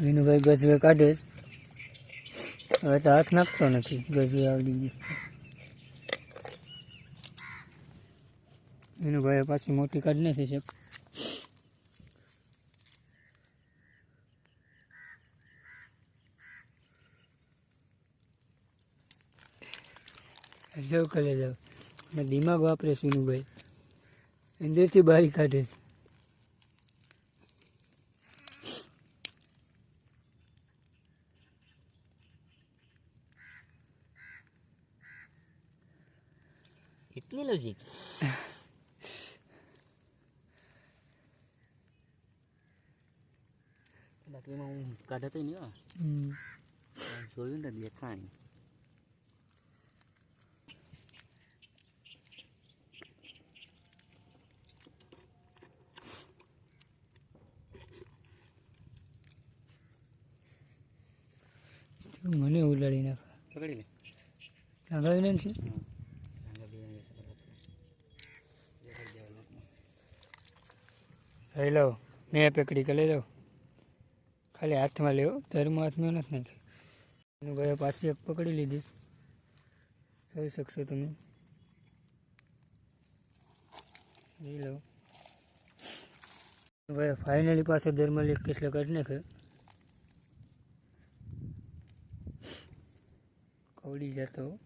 વિનુભાઈ ગજવે કાઢે છે. હવે તો હાથ નાખતો નથી. ગજવે આવડી ગઈ. વિનુભાઈએ પાછી મોટી કાઢ નથી છે. જાવ કલે જાવ દિમાગ વાપરે છે વિનુભાઈ. અંદરથી બારી કાઢે છે. इतनी लॉजिक બાકી એમાં હું કાઢતો નહીં હો હમ. જોયું ને દેખાણી મને ઉલાડી નાખે પકડી લે લગાવી ને છે લઈ લો. મેં પકડી કે લઈ લો. ખાલી હાથમાં લેવો ધર્મ હાથમાં નથી નાખી એનું ભાઈ પાછી એક પકડી લીધી. છે. જોઈ શકશો તમે. લઈ લો. ભાઈ ફાઇનલી પાસે ધર્મ એક કેસલે કાઢી નાખે. કવડી જતો.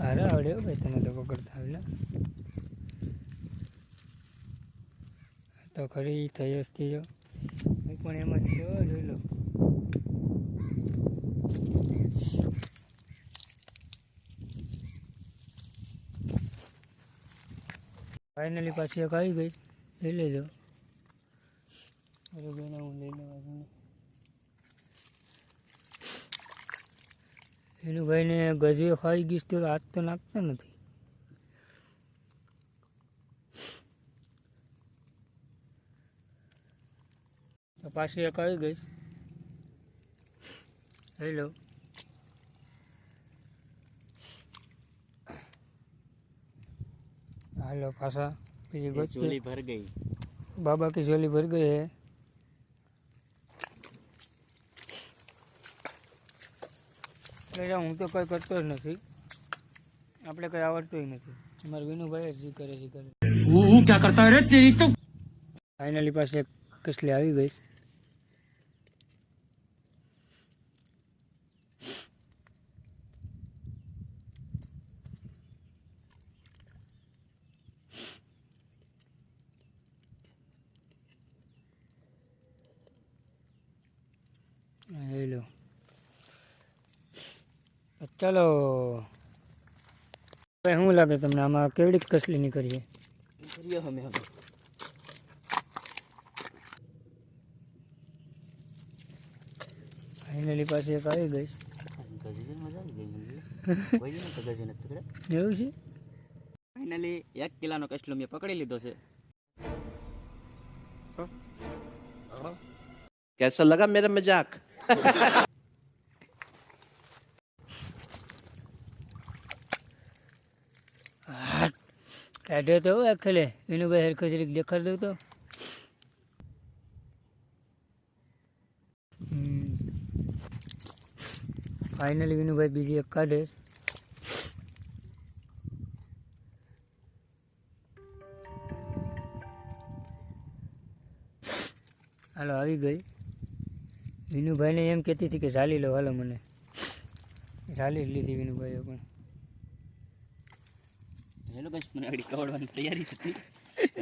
અરે આવડે ભાઈ, તમે તો પકડતા આવેલા તો ખરી થયો જો હું પણ એમ જ છું જોઈ લો. ફાઇનલી પાછી એક આવી ગઈ. લઈ લેજો. અરે બેને હું લઈ લેવા એનું ભાઈને ગજવે ખાઈ ગઈશ તો હાથ તો નાખતો નથી. તો પાછી એક આવી ગઈશ હેલો. હાલો પાછા. બીજી ગોચલી ભર ગઈ. બાબા કી જોલી ભર ગઈ હે. એટલે હું તો કંઈ કરતો જ નથી. આપણે કંઈ આવડતું નથી. મારે વિનુભાઈ જ કરે છે કરે હું ક્યાં કરતા રે? તેરી ફાઇનલી પાસે કસલી આવી ગઈ. ચાલો. હવે શું લાગે તમને? આમાં કેવડી કસલીની નીકળીએ કરીએ અમે હવે. ફાઇનલી પાસે એક આવી ગઈ. એવું છે? ફાઇનલી એક કિલ્લાનો કસલો મેં પકડી લીધો છે. કેસો લગા મેરા મજાક. કાઢ્યો તો આખલે વિનુભાઈ હરખો જરીક દેખાડ દઉં તો ફાઇનલી વિનુભાઈ બીજી એક કાઢે હાલો આવી ગઈ વિનુભાઈને એમ કહેતી હતી કે ઝાલી લો હાલો મને ઝાલી જ લીધી વિનુભાઈએ પણ હેલો બસ મને આગળ કવડવાની તૈયારી હતી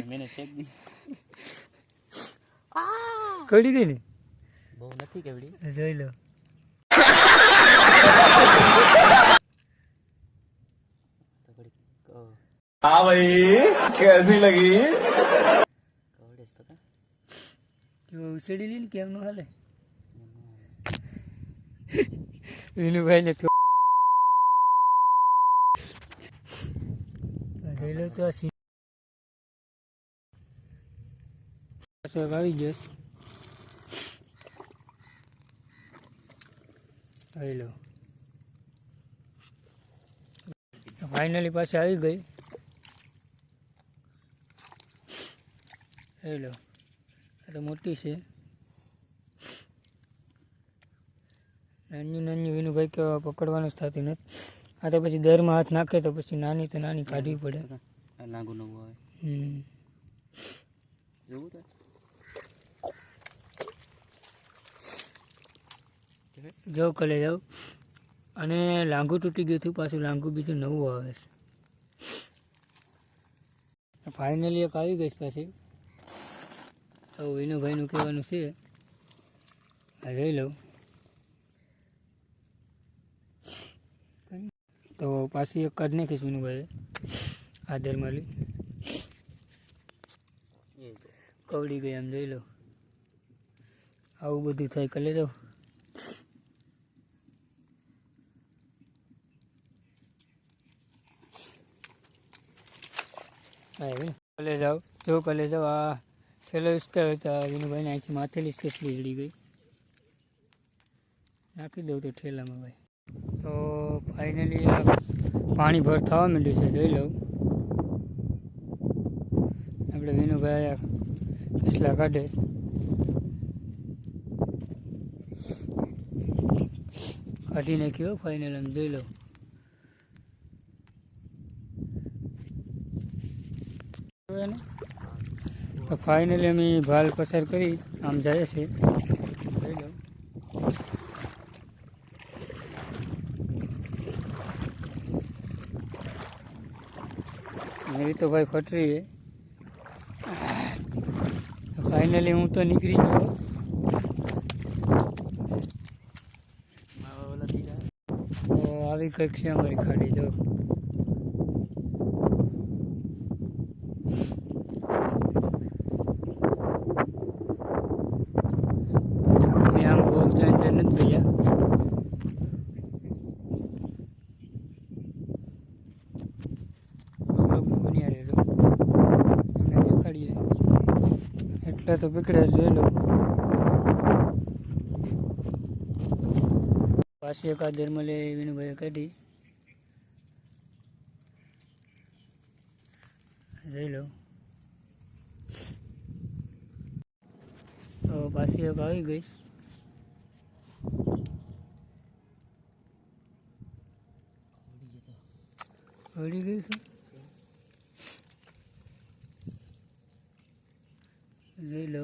મેને ચેક દી કડી ગઈ ને બહુ નથી કેવડી જોઈ લો તો ઘડી ક- हाँ भाई कैसी लगी કવડે જ પકા જો ઉછેડી લે ને કેમનું હાલે ને લો તો આવી જશ જોઈ લો. ફાઇનલી પાછી આવી ગઈ. જોઈ લો. આ તો મોટી છે. નાની નાની વિનુભાઈ કે પકડવાનું જ થતું નથી. આ તો પછી દરમાં હાથ નાખે તો પછી નાની તો નાની કાઢવી પડે. લાંબુ નવું આવે. હમ. જોવું તો. જો કલે જાઉં. અને લાંગુ તૂટી ગયું હતું પાછું લાંગુ બીજું નવું આવે છે. ફાઇનલી એક આવી ગઈ છે પાછી. તો વિનુભાઈનું કહેવાનું છે. આ જોઈ લઉં. તો પાછી એક કાઢ નાખીશ વિનુભાઈએ. આદર માલી કવડી ગઈ એમ જોઈ લો. આવું બધું થાય કરી લેજો કલે જાઓ. જો કલે જાઓ, આ છેલ્લો વિસ્તાર હતા વિનુભાઈને અહીંથી માથેલી સ્પેશલી જડી ગઈ. નાખી દઉં તો ઠેલામાં ભાઈ. તો ફાઇનલી પાણી ભર થવા માંડ્યું છે, જોઈ લઉં આપણે વિનુભાઈ કેસલા કાઢે. કાઢી નાખ્યો ફાઇનલ આમ જોઈ લઉં? તો ફાઇનલી અમે ભાલ પસાર કરી, આમ જાય છે જોઈ લો મેરી તો ભાઈ ફટરી ફાઇનલી હું તો નીકળી ગયો. આવી કંઈક છે અમારી ખાડી જો અમે આમ બહુ ત્યાં અંદર નથી ગયા બન્યા રહેજો તમને દેખાડીએ એટલે તો પકડ્યા જોઈ લો પાછી એક આદર મળે વિનુભાઈએ કાઢી જોઈ લો તો પાછી એક આવી ગઈ વળી ગઈ છે જોઈ લો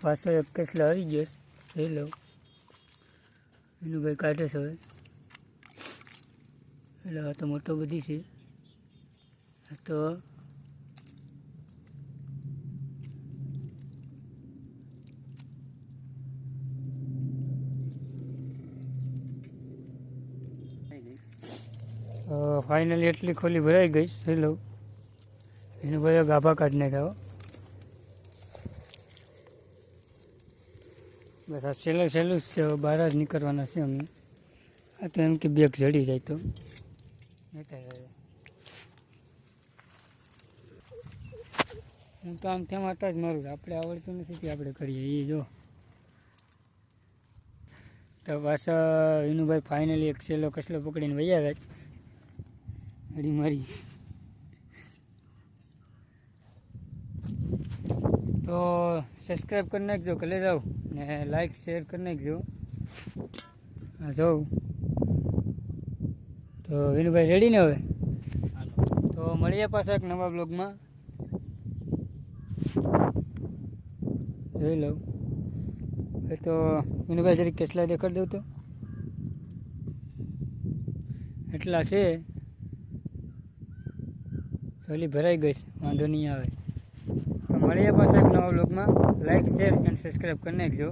પાછો એક કેસ આવી ગયો. જોઈ લો એનું ભાઈ કાઢે છે હવે. એટલે આ તો મોટો બધી છે. આ તો ફાઇનલી એટલી ખોલી ભરાઈ ગઈ, જોઈ લઉં. એનું ભાઈ ગાભા કાઢી નાખ્યો. બસ આ છેલ્લે છેલ્લું જ છે બહાર જ નીકળવાના છે અમે આ તો એમ કે બેગ જડી જાય તો. હું તો આમ તેમ આટા જ મારું આપણે આવડતું નથી કે આપણે કરીએ એ જો. તો પાછા વિનુભાઈ ફાઇનલી એક છેલ્લો કસલો પકડીને વહી આવ્યા. અડી મારી. તો સબસ્ક્રાઈબ કરી નાખજો કલે જાઓ. ને લાઈક શેર કરી નાખજો. હા જાઉં તો વિનુભાઈ રેડી ને હવે? તો મળીએ પાછા એક નવા બ્લોગમાં જોઈ લઉં. એ તો વિનુભાઈ જરીક કેટલા દેખાડ દઉં તો? એટલા છે. ચોલી ભરાઈ ગઈ છે, વાંધો નહીં આવે. તો મળીએ પાછા એક નવા બ્લોગમાં લાઈક શેર એન્ડ સબસ્ક્રાઈબ કરી નાખજો.